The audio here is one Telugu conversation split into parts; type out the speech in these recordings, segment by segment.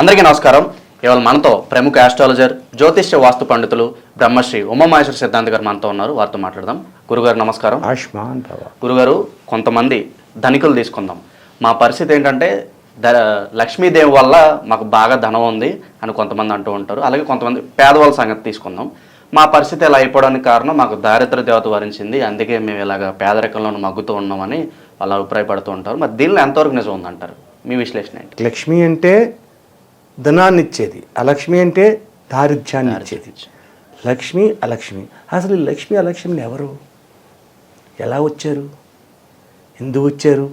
అందరికీ నమస్కారం. ఇవాళ మనతో ప్రముఖ ఆస్ట్రాలజర్ జ్యోతిష్య వాస్తు పండితులు బ్రహ్మశ్రీ ఉమామహేశ్వర సిద్ధాంత గారు మనతో ఉన్నారు. వారితో మాట్లాడదాం. గురుగారు నమస్కారం. ఆయుష్మాన్ గురుగారు కొంతమంది ధనికులు తీసుకుందాం. మా పరిస్థితి ఏంటంటే ద లక్ష్మీదేవి వల్ల మాకు బాగా ధనం ఉంది అని కొంతమంది అంటూ ఉంటారు. అలాగే కొంతమంది పేదవాళ్ళ సంగతి తీసుకుందాం. మా పరిస్థితి ఇలా అయిపోవడానికి కారణం మాకు దారిద్ర దేవత వరించింది. అందుకే మేము ఇలాగ పేదరికంలో మగ్గుతూ ఉన్నామని వాళ్ళు అభిప్రాయపడుతూ ఉంటారు. మరి దీనిలో ఎంతవరకు నిజం ఉందంటారు? మీ విశ్లేషణ ఏంటి? లక్ష్మి అంటే ధనాన్ని ఇచ్చేది అలక్ష్మి అంటే దారిద్ర్యాన్ని ఇచ్చేది లక్ష్మి అలక్ష్మి. అసలు ఈ లక్ష్మి అలక్ష్మిని ఎవరు? ఎలా వచ్చారు? ఎందుకు వచ్చారు?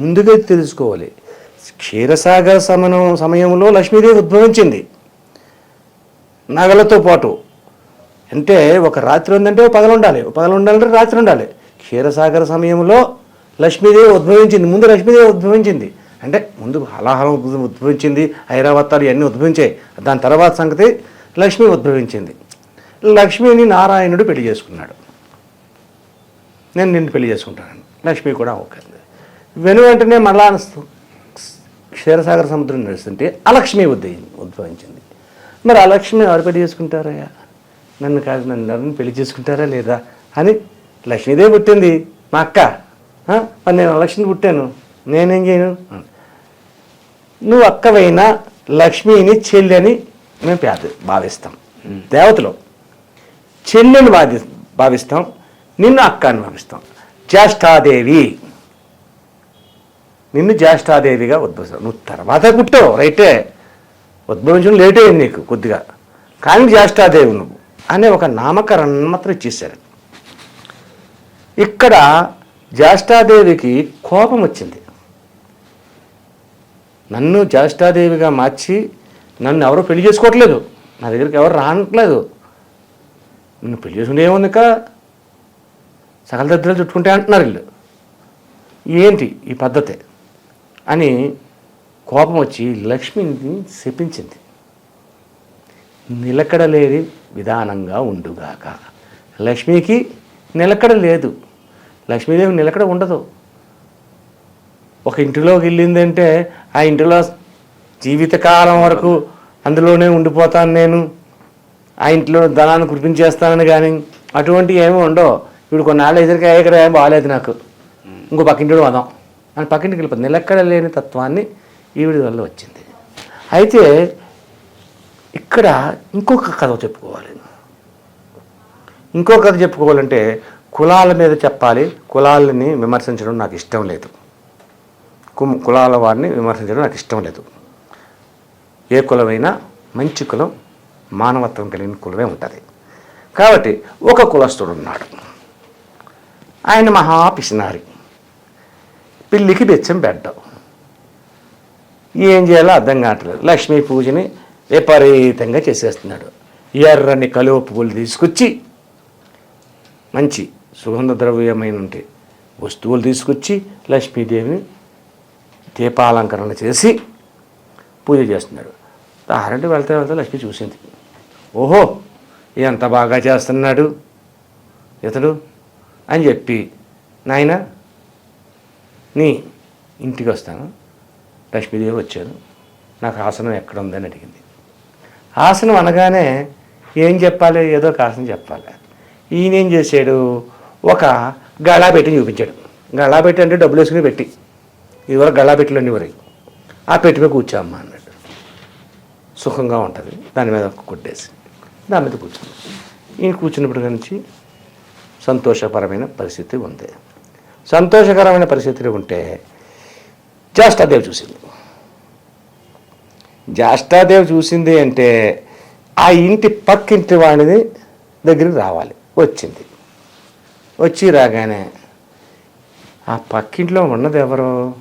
ముందుగా తెలుసుకోవాలి. క్షీరసాగర సమనం సమయంలో లక్ష్మీదేవి ఉద్భవించింది. నగలతో పాటు. అంటే ఒక రాత్రి ఉందంటే ఒక పగలు ఉండాలి. ఒక పగలు ఉండాలంటే రాత్రి ఉండాలి. క్షీరసాగర సమయంలో లక్ష్మీదేవి ఉద్భవించింది. ముందు లక్ష్మీదేవి ఉద్భవించింది. అంటే ముందు హలాహలం ఉద్భవించింది ఐరావతాలు ఇవన్నీ ఉద్భవించాయి. దాని తర్వాత సంగతి లక్ష్మి ఉద్భవించింది. లక్ష్మిని నారాయణుడు పెళ్ళి చేసుకున్నాడు. నేను నిన్ను పెళ్ళి చేసుకుంటాను లక్ష్మి కూడా ఓకే వెను వెంటనే మళ్ళా క్షీరసాగర సముద్రం నడుస్తుంటే అలక్ష్మి ఉద్భవి ఉద్భవించింది. మరి అలక్ష్మి ఎవరు పెళ్ళి చేసుకుంటారయ్యా? నన్ను కాదు నన్ను నన్ను పెళ్ళి చేసుకుంటారా లేదా అని లక్ష్మీదేవి పుట్టింది. మా అక్క. మరి నేను లక్ష్మిని పుట్టాను. నేనేం చేయను? అని. నువ్వు అక్కవైనా లక్ష్మిని చెల్లి అని మేము పేద భావిస్తాం. దేవతలు చెల్లెని బాధి భావిస్తాం నిన్ను అక్క అని భావిస్తాం. జ్యేష్ఠాదేవి. నిన్ను జ్యేష్ఠాదేవిగా ఉద్భవిస్తావు. నువ్వు తర్వాత పుట్టావు రైటే. ఉద్భవించడం లేట్ అయింది నీకు కొద్దిగా. కానీ జ్యేష్ఠాదేవి నువ్వు అనే ఒక నామకరణం మాత్రం ఇచ్చేశారు. ఇక్కడ జ్యేష్ఠాదేవికి కోపం వచ్చింది. నన్ను జ్యేష్ఠాదేవిగా మార్చి నన్ను ఎవరు పెళ్ళి చేసుకోవట్లేదు. నా దగ్గరికి ఎవరు రానట్లేదు. నిన్ను పెళ్ళి చేసుకుంటే ఏముందిక సకల దద్దలు చుట్టుకుంటే అంటున్నారు వీళ్ళు. ఏంటి ఈ పద్ధతి? అని కోపం వచ్చి లక్ష్మిని శపించింది. నిలకడలేని విధానంగా ఉండుగాక. లక్ష్మికి నిలకడ లేదు. లక్ష్మీదేవి నిలకడ ఉండదు. ఒక ఇంటిలోకి వెళ్ళిందంటే ఆ ఇంటిలో జీవితకాలం వరకు అందులోనే ఉండిపోతాను నేను. ఆ ఇంట్లో ధనాన్ని కురిపించేస్తానని కానీ అటువంటివి ఏమీ ఉండవు. ఇప్పుడు కొన్నాళ్ళు ఎదురుగా ఇక్కడ ఏం బాగాలేదు నాకు. ఇంకో పక్కింటి వదాం. అని పక్కింటికి వెళ్ళిపోతుంది నిలక్కడ లేని తత్వాన్ని ఈవిడి వల్ల వచ్చింది. అయితే ఇక్కడ ఇంకొక కథ చెప్పుకోవాలి. ఇంకో కథ చెప్పుకోవాలంటే కులాల మీద చెప్పాలి. కులాలని విమర్శించడం నాకు ఇష్టం లేదు. కులాల వారిని విమర్శించడం నాకు ఇష్టం లేదు. ఏ కులమైనా మంచి కులం మానవత్వం కలిగిన కులమే ఉంటుంది. కాబట్టి ఒక కులస్తుడు ఉన్నాడు. ఆయన మహా పిసినారి. పిల్లికి బెచ్చం పెట్టావు ఏం చేయాలో అర్థం కావట్లేదు. లక్ష్మీ పూజని విపరీతంగా చేసేస్తున్నాడు. ఎర్రని కలువ పువ్వులు తీసుకొచ్చి మంచి సుగంధ ద్రవ్యమైన ఉంటే వస్తువులు తీసుకొచ్చి లక్ష్మీదేవిని దీపాలంకరణ చేసి పూజ చేస్తున్నాడు దారంటే వెళ్తే వెళ్తే లక్ష్మి చూసింది. ఓహో ఎంత బాగా చేస్తున్నాడు ఇతడు అని చెప్పి నాయన నీ ఇంటికి వస్తాను. లక్ష్మీదేవి వచ్చాను నాకు ఆసనం ఎక్కడ ఉందని అడిగింది. ఆసనం అనగానే ఏం చెప్పాలి? ఏదో ఒక ఆసనం చెప్పాలి. ఈయన ఏం చేశాడు? ఒక గళా పెట్టి చూపించాడు. గళా పెట్టి అంటే డబ్బులు వేసుకుని పెట్టి. ఇదివరకు గళా అన్నీ వరకు ఆ పెట్టి మీద కూర్చోమ్మా అన్నాడు. సుఖంగా ఉంటుంది. దాని మీద ఒక కొట్టేసి దాని మీద కూర్చున్నాం ఈయన కూర్చున్నప్పటి నుంచి సంతోషపరమైన పరిస్థితి ఉంది. సంతోషకరమైన పరిస్థితిలో ఉంటే జ్యేష్ఠాదేవి చూసింది. జ్యేష్ఠాదేవి చూసింది అంటే ఆ ఇంటి పక్కింటి వాడిని దగ్గరికి రావాలి. వచ్చింది. వచ్చి రాగానే ఆ పక్కింట్లో ఉన్నది ఎవరు?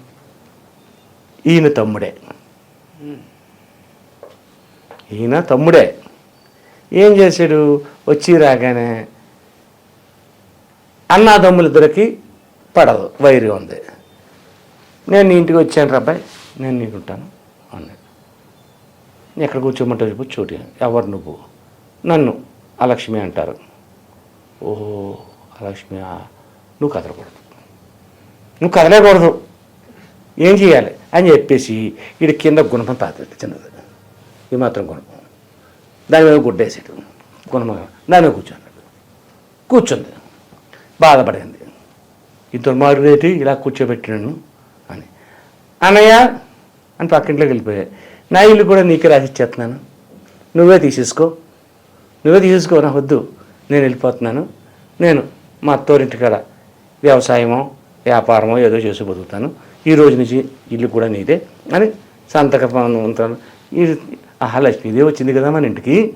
ఈయన తమ్ముడే. ఈయన తమ్ముడే. ఏం చేశాడు? వచ్చి రాగానే అన్నాదమ్ములిద్దరికి పడదు వైరు ఉంది. నేను నీ ఇంటికి వచ్చాను రబ్బాయి నేను నీకు ఉంటాను అన్నాడు. "నీ ఎక్కడ కూర్చోమంటే చెప్పు చోటు ఎవరు నువ్వు? నన్ను అలక్ష్మి అంటారు. ఓహో అలక్ష్మి నువ్వు కదలకూడదు. నువ్వు కదలేకూడదు. ఏం చేయాలి అని చెప్పేసి వీడి కింద గుణపం తాతాడు చిన్నది. ఈ మాత్రం గుణపం. దాని మీద గుడ్డేసాడు గుణపం. దాని మీద కూర్చున్నాడు. కూర్చుంది. బాధపడింది. ఈ దుర్మార్గుడేటి ఇలా కూర్చోబెట్టినాను అని. అన్నయ్య అని పక్కింట్లోకి వెళ్ళిపోయాయి నా ఇల్లు కూడా నీకే రాసిచ్చేస్తున్నాను. నువ్వే తీసేసుకో. నువ్వే తీసేసుకో నా వద్దు. నేను వెళ్ళిపోతున్నాను. నేను మా అత్తోరింటి కాడ వ్యవసాయమో వ్యాపారమో ఏదో చేసి బతుకుతాను. ఈ రోజు నుంచి ఇల్లు కూడా నీదే. అని సంతకం ఉంటాను ఈ ఆహా లక్ష్మీదేవి వచ్చింది కదా మన ఇంటికి.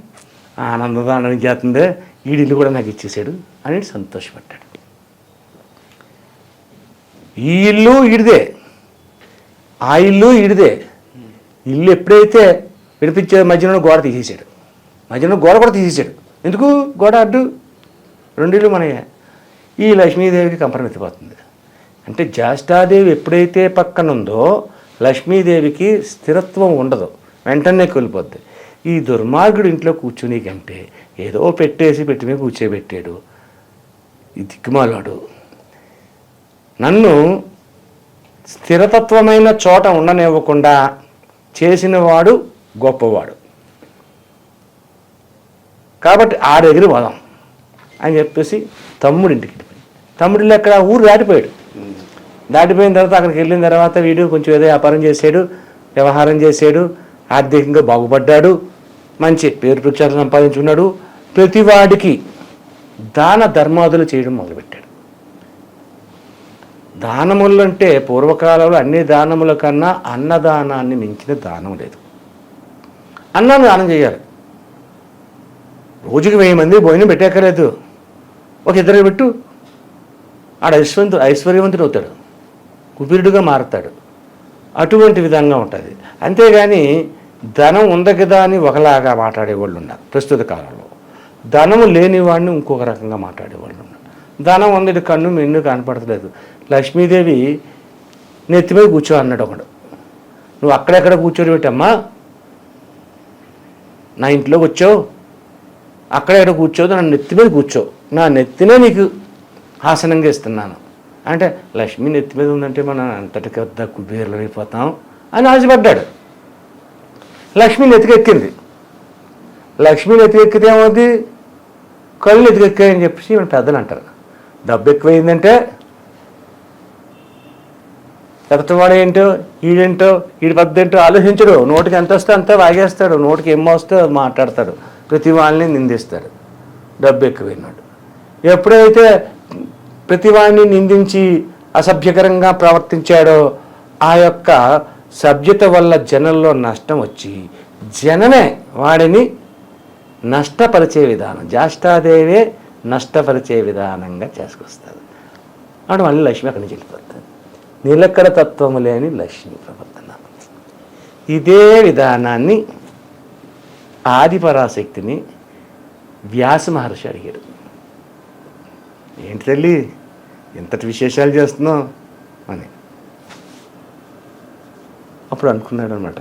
ఆనందదానం చేస్తుందే? ఈడిల్లు ఇల్లు కూడా నాకు ఇచ్చేసాడు అని సంతోషపడ్డాడు. ఈ ఇల్లు ఈడిదే. ఆ ఇల్లు ఈడిదే. ఇల్లు ఎప్పుడైతే విడిపించే మధ్యలో గోడ తీసేసాడు మధ్యలో గోడ కూడా తీసేసాడు ఎందుకు? గోడ అడ్డు. రెండు ఇల్లు మనయే. ఈ లక్ష్మీదేవికి కంపరం ఎత్తిపోతుంది. అంటే జ్యేష్ఠాదేవి ఎప్పుడైతే పక్కన ఉందో లక్ష్మీదేవికి స్థిరత్వం ఉండదు. వెంటనే కోల్పోద్ది. ఈ దుర్మార్గుడు ఇంట్లో కూర్చుని కంటే ఏదో పెట్టేసి పెట్టి మీద కూర్చోబెట్టాడు. ఈ దిక్కుమాలాడు. నన్ను స్థిరతత్వమైన చోట ఉండనివ్వకుండా చేసినవాడు గొప్పవాడు. కాబట్టి ఆ దగ్గర వదాం అని చెప్పేసి తమ్ముడింటికి తమ్ముడిల్లు అక్కడ తమ్ముడిలో ఊరు దాటిపోయాడు. దాటిపోయిన తర్వాత అక్కడికి వెళ్ళిన తర్వాత వీడు కొంచెం ఏదో వ్యాపారం చేశాడు వ్యవహారం చేశాడు ఆర్థికంగా బాగుపడ్డాడు మంచి పేరు ప్రఖ్యాతులు సంపాదించుకున్నాడు. ప్రతివాడికి దాన ధర్మాదులు చేయడం మొదలుపెట్టాడు. దానములు అంటే పూర్వకాలంలో అన్ని దానముల కన్నా అన్నదానాన్ని మించిన దానం లేదు. అన్నాన్ని దానం చేయాలి. రోజుకి వెయ్యి మంది భోజనం పెట్టేక్కర్లేదు ఒక ఇద్దరు పెట్టు. ఆడ ఐశ్వర్యంతు ఐశ్వర్యవంతుడు అవుతాడు. కుబీరుడుగా మారుతాడు. అటువంటి విధంగా ఉంటుంది. అంతేగాని ధనం ఉంది కదా అని ఒకలాగా మాట్లాడేవాళ్ళు ఉన్నారు ప్రస్తుత కాలంలో. ధనము లేని వాడిని ఇంకొక రకంగా మాట్లాడేవాళ్ళు ఉన్నారు ధనం ఉంది కన్ను మెన్ను కనపడతలేదు. లక్ష్మీదేవి నెత్తి మీద కూర్చో అన్నాడు ఒకడు. నువ్వు అక్కడెక్కడ కూర్చొని పెట్టమ్మా? నా ఇంట్లోకి వచ్చావు. అక్కడెక్కడ కూర్చోదు నా నెత్తి మీద కూర్చో. నా నెత్తినే నీకు ఆసనంగా ఇస్తున్నాను. అంటే లక్ష్మి నెత్తి మీద ఉందంటే మనం అంతటి పెద్ద కుబేర్లు అయిపోతాం అని ఆశపడ్డాడు. లక్ష్మి నెత్తికెక్కింది. లక్ష్మి నెత్తికెక్కితే ఏమవుద్ది? కళ్ళు నెత్తికెక్కాయని చెప్పేసి మన పెద్దలు అంటారు. డబ్బు ఎక్కువైందంటే ఎదటివాడు ఏంటో ఈడేంటో ఈడి పెద్ద ఏంటో ఆలోచించడు. నోటికి ఎంత వస్తే అంతా వాగేస్తాడు. నోటికి ఏం వస్తే మాట్లాడతాడు. ప్రతి వాళ్ళని నిందిస్తాడు. డబ్బు ఎక్కువైనాడు. ఎప్పుడైతే ప్రతివాడిని నిందించి అసభ్యకరంగా ప్రవర్తించాడో ఆ యొక్క సభ్యత వల్ల జనంలో నష్టం వచ్చి జనమే వాడిని నష్టపరిచే విధానం జాష్టాదేవే నష్టపరిచే విధానంగా చేసుకొస్తారు అటు మళ్ళీ లక్ష్మి అక్కడి నుంచి వెళ్ళిపోతుంది నిలకడ తత్వము లేని లక్ష్మి ప్రవర్తన. ఇదే విధానాన్ని ఆదిపరాశక్తిని వ్యాస మహర్షి అడిగాడు. ఏంటి తల్లి? ఇంతటి విశేషాలు చేస్తున్నావు అని. అప్పుడు అనుకున్నాడు అనమాట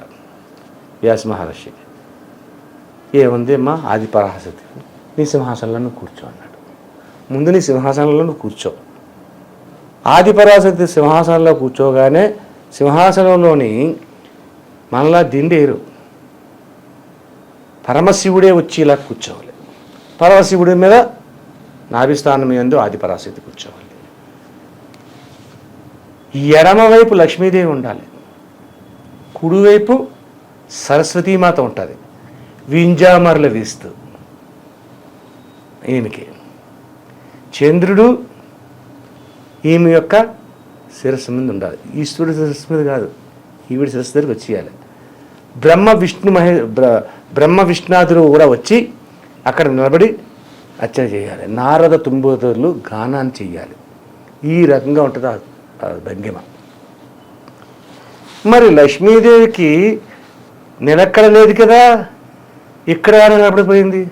వ్యాస మహర్షి. ఏముంది మా ఆది పరాశక్తి నీ సింహాసనంలో నువ్వు కూర్చో అన్నాడు. ముందు నీ సింహాసనంలో నువ్వు కూర్చో. ఆది పరాశక్తి సింహాసనంలో కూర్చోగానే సింహాసనంలోని మనలా దిండేరు. పరమశివుడే వచ్చి ఇలా కూర్చోవాలి. పరమశివుడి మీద నాభిస్థానం ఎందు ఆది పరాశక్తి కూర్చోవాలి. ఎడమవైపు లక్ష్మీదేవి ఉండాలి. కుడివైపు సరస్వతీమాత ఉంటుంది. వింజామరలు వీస్తూ ఈయనకి చంద్రుడు ఈమె యొక్క శిరస్సు మీద ఉండాలి. ఈశ్వరుడు శిరస్సు మీద కాదు ఈవిడ శిరస్సు దగ్గరికి వచ్చేయాలి. బ్రహ్మ విష్ణు మహే బ్ర- బ్రహ్మ విష్ణాదులు కూడా వచ్చి అక్కడ నిలబడి అర్చన చేయాలి. నారద తుంబోదరులు గానాన్ని చేయాలి. ఈ రకంగా ఉంటుంది? భంగిమ. మరి లక్ష్మీదేవికి నిలక్కడ లేదు కదా? ఇక్కడ నిలబడిపోయింది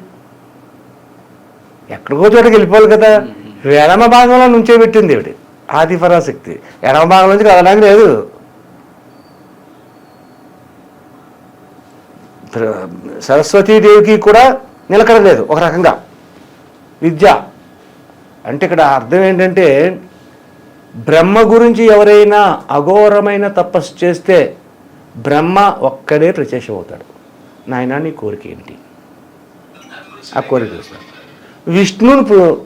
ఎక్కడికో చోటకి వెళ్ళిపోవాలి కదా. ఎడమ భాగంలో నుంచే పెట్టింది ఇవిడి ఆది పరాశక్తి. ఎడమ భాగం నుంచి కదడానికి లేదు. సరస్వతీదేవికి కూడా నిలకడ లేదు ఒక రకంగా. విద్య. అంటే ఇక్కడ అర్థం ఏంటంటే బ్రహ్మ గురించి ఎవరైనా అఘోరమైన తపస్సు చేస్తే బ్రహ్మ ఒక్కడే ప్రత్యక్షం అవుతాడు నాయన నీ కోరిక ఏంటి? ఆ కోరిక చూస్తాడు విష్ణువుని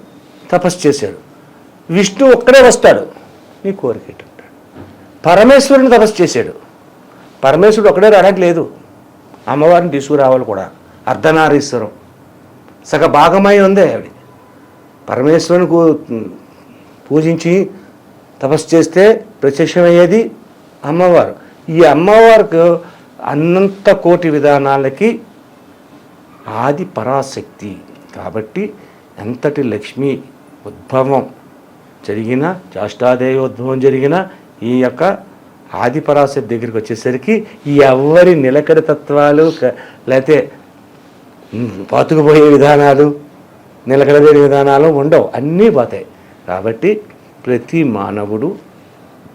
తపస్సు చేశాడు. విష్ణు ఒక్కడే వస్తాడు. నీ కోరిక ఏంటి పరమేశ్వరుని తపస్సు చేశాడు. పరమేశ్వరుడు ఒక్కడే రావడానికి లేదు. అమ్మవారిని తీసుకురావాలి కూడా. అర్ధనారీశ్వరం. సగ భాగమై ఉంది ఆవిడ. పరమేశ్వరుని పూజించి తపస్సు చేస్తే ప్రత్యక్షమయ్యేది అమ్మవారు. ఈ అమ్మవారికి అన్నంత కోటి విధానాలకి ఆది పరాశక్తి. కాబట్టి ఎంతటి లక్ష్మి ఉద్భవం జరిగిన చాష్టాదేవి ఉద్భవం జరిగిన ఈ యొక్క ఆది పరాశక్తి దగ్గరికి వచ్చేసరికి ఎవరి నిలకడ తత్వాలు లేకపోతే పాతుకుపోయే విధానాలు నిలకడలేని విధానాలు ఉండవు. అన్నీ పోతాయి. కాబట్టి ప్రతి మానవుడు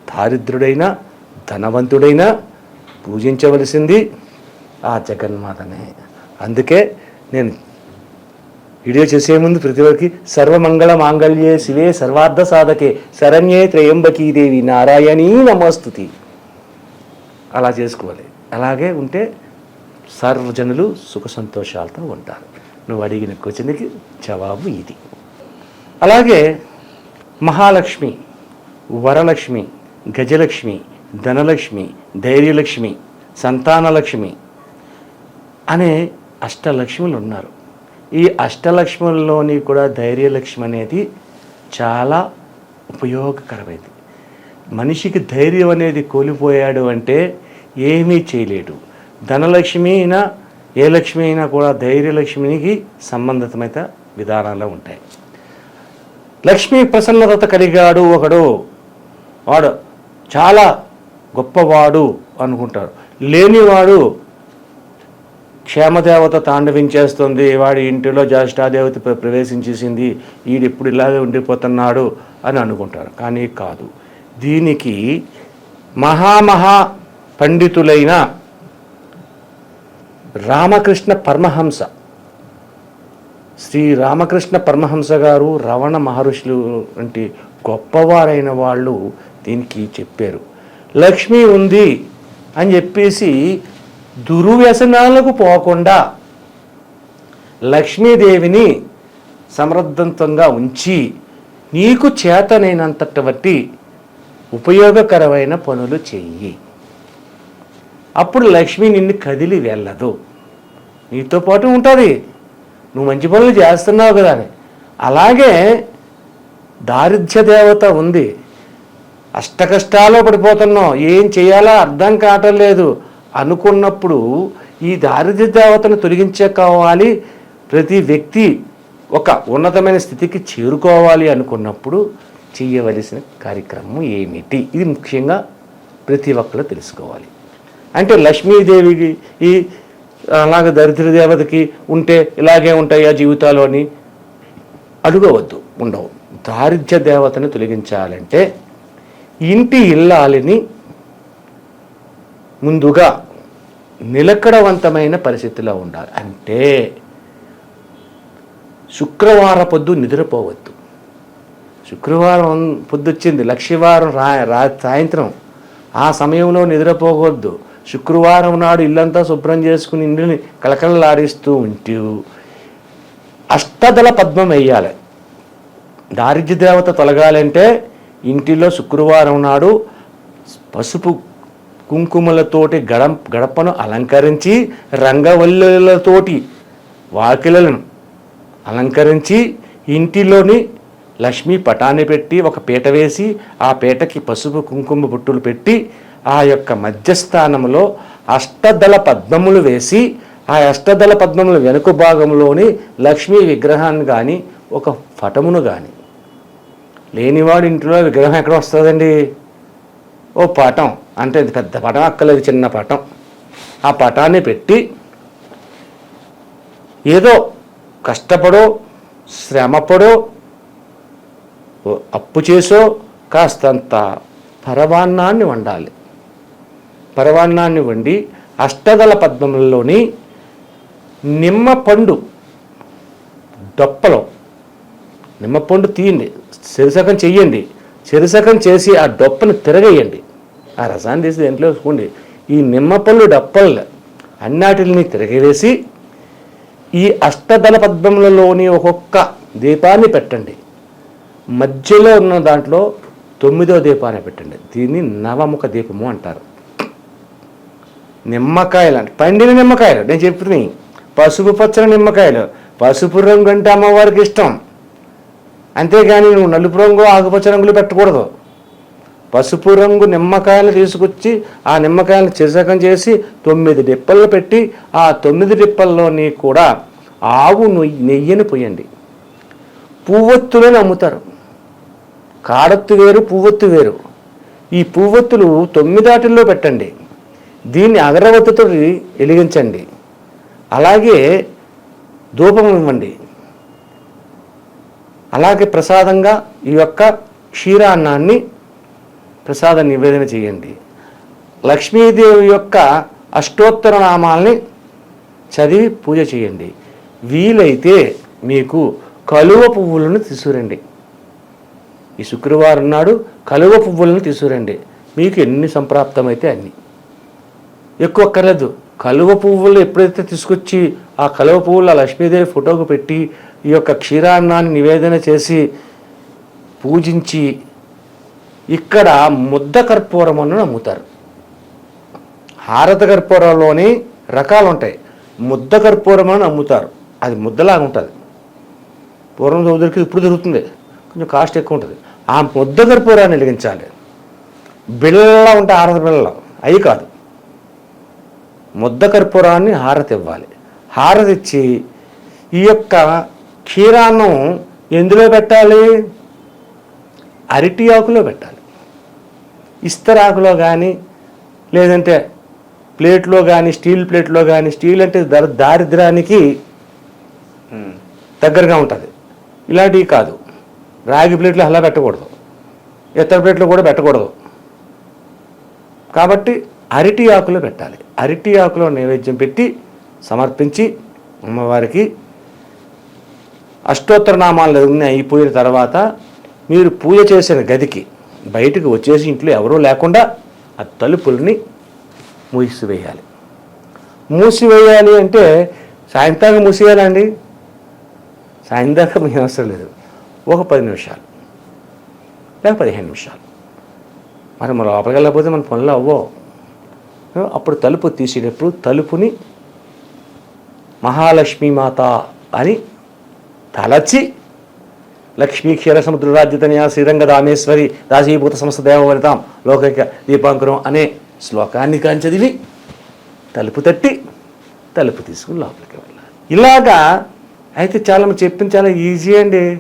దారిద్రుడైనా ధనవంతుడైనా పూజించవలసింది ఆ జగన్మాతనే. అందుకే నేను వీడియో చేసే ముందు ప్రతి ఒక్కరికి సర్వమంగళ మాంగళ్యే శివే సర్వార్థ సాధకే శరణ్యే త్రయంబకీదేవి నారాయణీ నమోస్తుతి. అలా చేసుకోవాలి. అలాగే ఉంటే సర్వజనులు సుఖ సంతోషాలతో ఉంటారు. నువ్వు అడిగిన క్వశ్చన్కి జవాబు ఇది. అలాగే మహాలక్ష్మి వరలక్ష్మి గజలక్ష్మి ధనలక్ష్మి ధైర్యలక్ష్మి సంతానలక్ష్మి అనే అష్టలక్ష్ములు ఉన్నారు ఈ అష్టలక్ష్ముల్లోని కూడా ధైర్యలక్ష్మి అనేది చాలా ఉపయోగకరమైనది. మనిషికి ధైర్యం అనేది కోల్పోయాడు అంటే ఏమీ చేయలేడు. ధనలక్ష్మి అయినా ఏ లక్ష్మి అయినా కూడా ధైర్యలక్ష్మికి సంబంధితమైన విధానాలు ఉంటాయి. లక్ష్మీ ప్రసన్నత కలిగాడు ఒకడు. వాడు చాలా గొప్పవాడు అనుకుంటారు. లేనివాడు క్షేమదేవత తాండవించేస్తుంది వాడి ఇంటిలో జ్యేష్ఠాదేవత ప్రవేశించేసింది. ఈడెప్పుడు ఇలాగే ఉండిపోతున్నాడు అని అనుకుంటారు. కానీ కాదు. దీనికి మహామహా పండితులైన రామకృష్ణ పరమహంస శ్రీ రామకృష్ణ పరమహంస గారు రవణ మహర్షులు వంటి గొప్పవారైన వాళ్ళు దీనికి చెప్పారు. లక్ష్మి ఉంది అని చెప్పేసి దుర్వ్యసనాలకు పోకుండా లక్ష్మీదేవిని సమర్థవంతంగా ఉంచి నీకు చేతనైనంతటి బట్టి ఉపయోగకరమైన పనులు చెయ్యి. అప్పుడు లక్ష్మి నిన్ను కదిలి వెళ్ళదు. నీతో పాటు ఉంటుంది. నువ్వు మంచి పనులు చేస్తున్నావు కదా అని. అలాగే దారిద్ర్య దేవత ఉంది. అష్ట కష్టాల్లో పడిపోతున్నాం ఏం చేయాలో అర్థం కావటం లేదు. అనుకున్నప్పుడు ఈ దారిద్ర్య దేవతను తొలగించే కావాలి ప్రతి వ్యక్తి ఒక ఉన్నతమైన స్థితికి చేరుకోవాలి అనుకున్నప్పుడు చేయవలసిన కార్యక్రమం ఏమిటి? ఇది ముఖ్యంగా ప్రతి ఒక్కరు తెలుసుకోవాలి. అంటే లక్ష్మీదేవికి ఈ అలాగే దరిద్ర దేవతకి ఉంటే ఇలాగే ఉంటాయి ఆ జీవితాలు అని అడగవద్దు ఉండవు. దారిద్ర్య దేవతని తొలగించాలంటే ఇంటి ఇల్లాలిని ముందుగా నిలకడవంతమైన పరిస్థితిలో ఉండాలి. అంటే శుక్రవార పొద్దు నిద్రపోవద్దు. శుక్రవారం పొద్దుచ్చింది లక్షవారం రా రా సాయంత్రం. ఆ సమయంలో నిద్రపోవద్దు. శుక్రవారం నాడు ఇల్లంతా శుభ్రం చేసుకుని ఇంటిని కలకలలాడిస్తూ ఉంటూ అష్టదళ పద్మం వేయాలి. దారిద్ర్య దేవత తొలగాలంటే ఇంటిలో శుక్రవారం నాడు పసుపు కుంకుమలతోటి గడ గడపను అలంకరించి రంగవల్లులతోటి వాకిలను అలంకరించి ఇంటిలోని లక్ష్మీ పటాన్ని పెట్టి ఒక పీట వేసి ఆ పీటకి పసుపు కుంకుమ బుట్టులు పెట్టి ఆ యొక్క మధ్యస్థానంలో అష్టదళ పద్మములు వేసి ఆ అష్టదళ పద్మముల వెనుక భాగంలోని లక్ష్మీ విగ్రహాన్ని కానీ ఒక పటమును కానీ లేనివాడి ఇంట్లో విగ్రహం ఎక్కడ వస్తుందండి? ఓ పటం. అంటే ఇది పెద్ద పటం అక్కలేదు చిన్న పటం. ఆ పటాన్ని పెట్టి ఏదో కష్టపడో శ్రమపడో అప్పు చేసో కాస్తంత పరమాన్నాన్ని వండాలి. పరవాన్నాన్ని వండి అష్టదళ పద్మములలోని నిమ్మ పండు డొప్పలో. నిమ్మపండు తీయండి చెరుసకం చెయ్యండి చెరుసకం చేసి ఆ డొప్పను తిరగేయండి. ఆ రసాన్ని తీసి దేంట్లో వేసుకోండి. ఈ నిమ్మపళ్ళు డప్పలు అన్నాటిని తిరగేసి ఈ అష్టదళ పద్మములలోని ఒక్కొక్క దీపాన్ని పెట్టండి. మధ్యలో ఉన్న దాంట్లో తొమ్మిదో దీపాన్ని పెట్టండి. దీన్ని నవముఖ దీపము అంటారు. నిమ్మకాయలు అంటే పండిన నిమ్మకాయలు. నేను చెప్తున్నాయి పసుపు పచ్చని నిమ్మకాయలు. పసుపు రంగు అంటే అమ్మవారికి ఇష్టం. అంతేగాని నువ్వు నలుపు రంగు ఆకుపచ్చ రంగులు పెట్టకూడదు. పసుపు రంగు నిమ్మకాయలు తీసుకొచ్చి ఆ నిమ్మకాయలను చిరసకం చేసి తొమ్మిది డిప్పలు పెట్టి ఆ తొమ్మిది డిప్పల్లోని కూడా ఆవు నెయ్యి నెయ్యిని పోయండి. పువ్వొత్తులని అమ్ముతారు కాడత్తు వేరు పువ్వొత్తు వేరు. ఈ పువ్వొత్తులు తొమ్మిదాటిల్లో పెట్టండి. దీన్ని అగరవత్తితో వెలిగించండి. అలాగే ధూపం ఇవ్వండి. అలాగే ప్రసాదంగా ఈ యొక్క క్షీరాన్నాన్ని ప్రసాద నివేదన చేయండి. లక్ష్మీదేవి యొక్క అష్టోత్తర నామాల్ని చదివి పూజ చేయండి. వీలైతే మీకు కలువ పువ్వులను తీసుకురండి. ఈ శుక్రవారం నాడు కలువ పువ్వులను తీసుకురండి. మీకు ఎన్ని సంప్రాప్తమైతే అన్నీ. ఎక్కువ అక్కర్లేదు కలువ పువ్వులు ఎప్పుడైతే తీసుకొచ్చి ఆ కలువ పువ్వులు ఆ లక్ష్మీదేవి ఫోటోకు పెట్టి ఈ యొక్క క్షీరాన్నాన్ని నివేదన చేసి పూజించి ఇక్కడ ముద్ద కర్పూరం అని అమ్ముతారు హారత కర్పూరంలోని రకాలు ఉంటాయి. ముద్ద కర్పూరం అని అమ్ముతారు అది ముద్దలాగా ఉంటుంది. పూర్వం చౌదరికి ఇప్పుడు దొరుకుతుంది. కొంచెం కాస్ట్ ఎక్కువ ఉంటుంది. ఆ ముద్ద కర్పూరాన్ని వెలిగించాలి. బిళ్ళలా ఉంటే హారత బిళ్ళలో అవి కాదు. ముద్ద కర్పూరాన్ని హారతి ఇవ్వాలి హారతి ఇచ్చి ఈ యొక్క క్షీరాన్నం ఎందులో పెట్టాలి? అరటి ఆకులో పెట్టాలి. ఇస్తరాకులో కానీ లేదంటే ప్లేట్లో కానీ స్టీల్ ప్లేట్లో కానీ స్టీల్ అంటే దర దారిద్రానికి దగ్గరగా ఉంటుంది. ఇలాంటివి కాదు. రాగి ప్లేట్లు అలా పెట్టకూడదు. ఇతర ప్లేట్లు కూడా పెట్టకూడదు. కాబట్టి అరటి ఆకులో పెట్టాలి. అరటి ఆకులో నైవేద్యం పెట్టి సమర్పించి అమ్మవారికి అష్టోత్తర నామాలు అన్నీ అయిపోయిన తర్వాత మీరు పూజ చేసిన గదికి బయటకు వచ్చేసి ఇంట్లో ఎవరూ లేకుండా ఆ తలుపుల్ని మూసివేయాలి మూసివేయాలి అంటే సాయంత్రం మూసివేయాలండి సాయంత్రం మీ అవసరం లేదు. ఒక పది నిమిషాలు. లేక పదిహేను నిమిషాలు. మరి మన లోపలికి వెళ్ళకపోతే మన పనులు అవ్వవు. అప్పుడు తలుపు తీసేటప్పుడు తలుపుని మహాలక్ష్మీ మాత అని తలచి లక్ష్మీ క్షీర సముద్ర శ్రీరంగ రామేశ్వరి దాసీభూత సంస్థ దేవవనితాం లోకైక దీపాంకురం అనే శ్లోకాన్ని కాంచదివి. తలుపు తట్టి తలుపు తీసుకుని లోపలికి వెళ్ళాలి. ఇలాగా అయితే చాలా మంది చెప్పింది చాలా ఈజీ అండి.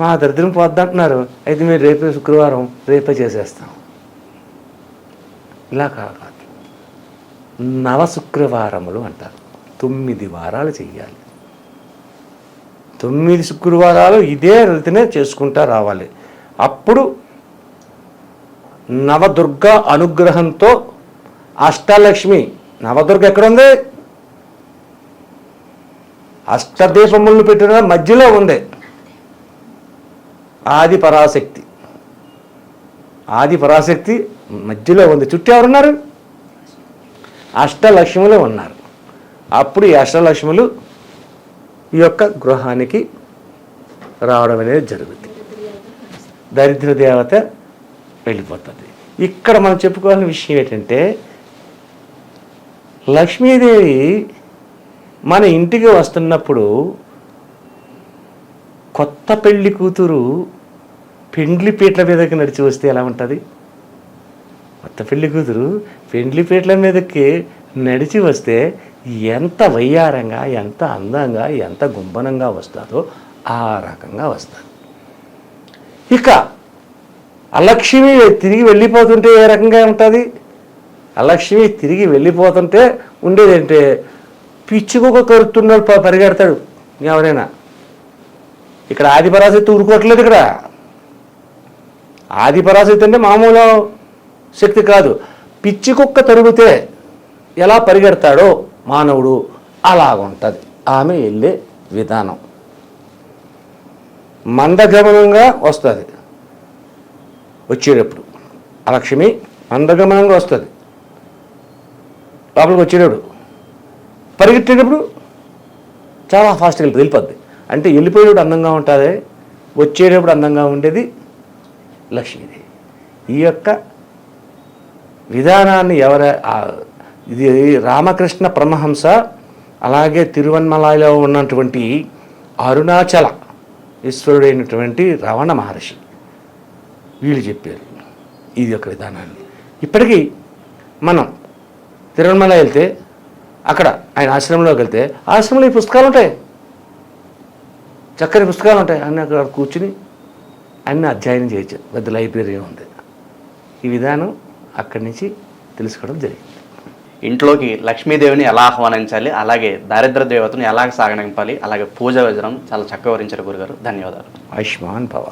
మా దరిద్రం పోద్దంటున్నారు అయితే మేము రేపే శుక్రవారం రేపే చేసేస్తాం. ఇలా కాదు. నవ శుక్రవారములు అంటారు. తొమ్మిది వారాలు చెయ్యాలి. తొమ్మిది శుక్రవారాలు ఇదే రీతినే చేసుకుంటా రావాలి. అప్పుడు నవదుర్గ అనుగ్రహంతో అష్టలక్ష్మి నవదుర్గ ఎక్కడుంది? అష్టదీపములను పెట్టిన మధ్యలో ఉంది. ఆది పరాశక్తి. ఆది పరాశక్తి మధ్యలో ఉంది. చుట్టూ ఎవరున్నారు? అష్టలక్ష్ములు ఉన్నారు. అప్పుడు ఈ అష్టలక్ష్ములు ఈ యొక్క గృహానికి రావడం అనేది జరుగుతుంది. దరిద్ర దేవత వెళ్ళిపోతుంది. ఇక్కడ మనం చెప్పుకోవాల్సిన విషయం ఏంటంటే లక్ష్మీదేవి మన ఇంటికి వస్తున్నప్పుడు కొత్త పెళ్ళి కూతురు పెండ్లి పీట్ల మీదకి నడిచి వస్తే ఎలా ఉంటుంది? కొత్త పెళ్ళి కూతురు పెండ్లి పీటల మీదకి నడిచి వస్తే ఎంత వయ్యారంగా ఎంత అందంగా ఎంత గుంభనంగా వస్తుందో ఆ రకంగా వస్తుంది ఇక అలక్ష్మి తిరిగి వెళ్ళిపోతుంటే ఏ రకంగా ఉంటుంది? అలక్ష్మి తిరిగి వెళ్ళిపోతుంటే ఉండేదంటే పిచ్చుకొక కరుతున్నాడు పరిగెడతాడు ఎవరైనా. ఇక్కడ ఆదిపరాశక్తి ఊరుకోవట్లేదు ఇక్కడ. ఆదిపరాశక్తి అంటే మామూలు శక్తి కాదు. పిచ్చి కుక్క తరుగుతే ఎలా పరిగెడతాడో మానవుడు అలాగుంటుంది. ఆమె వెళ్ళే విధానం. మందగమనంగా వస్తుంది. వచ్చేటప్పుడు. ఆ లక్ష్మి మందగమనంగా వస్తుంది. లోపలికి వచ్చేటప్పుడు. పరిగెట్టేటప్పుడు చాలా ఫాస్ట్గా వెళ్ళిపోతుంది వెళ్ళిపోద్ది. అంటే వెళ్ళిపోయేటప్పుడు అందంగా ఉంటుంది వచ్చేటప్పుడు అందంగా ఉండేది లక్ష్మీదేవి. ఈ యొక్క విధానాన్ని ఎవర ఇది రామకృష్ణ పరమహంస అలాగే తిరువన్మలలో ఉన్నటువంటి అరుణాచల ఈశ్వరుడైనటువంటి రవణ మహర్షి. వీళ్ళు చెప్పారు ఇది ఒక విధానాన్ని. ఇప్పటికీ మనం తిరువన్మల వెళ్తే అక్కడ ఆయన ఆశ్రమంలోకి వెళ్తే ఆశ్రమంలో ఈ పుస్తకాలు ఉంటాయి చక్కని పుస్తకాలు ఉంటాయి అన్నీ అక్కడ కూర్చుని అన్ని అధ్యయనం చేయొచ్చు పెద్ద లైబ్రరీ ఉంది. ఈ విధానం అక్కడి నుంచి తెలుసుకోవడం జరిగింది. ఇంట్లోకి లక్ష్మీదేవిని ఎలా ఆహ్వానించాలి అలాగే దారిద్ర దేవతను ఎలా సాగనింపాలి అలాగే పూజ విధానం చాలా చక్కగా వివరించారు గురుగారు. ధన్యవాదాలు. ఆయుష్మాన్ భవ.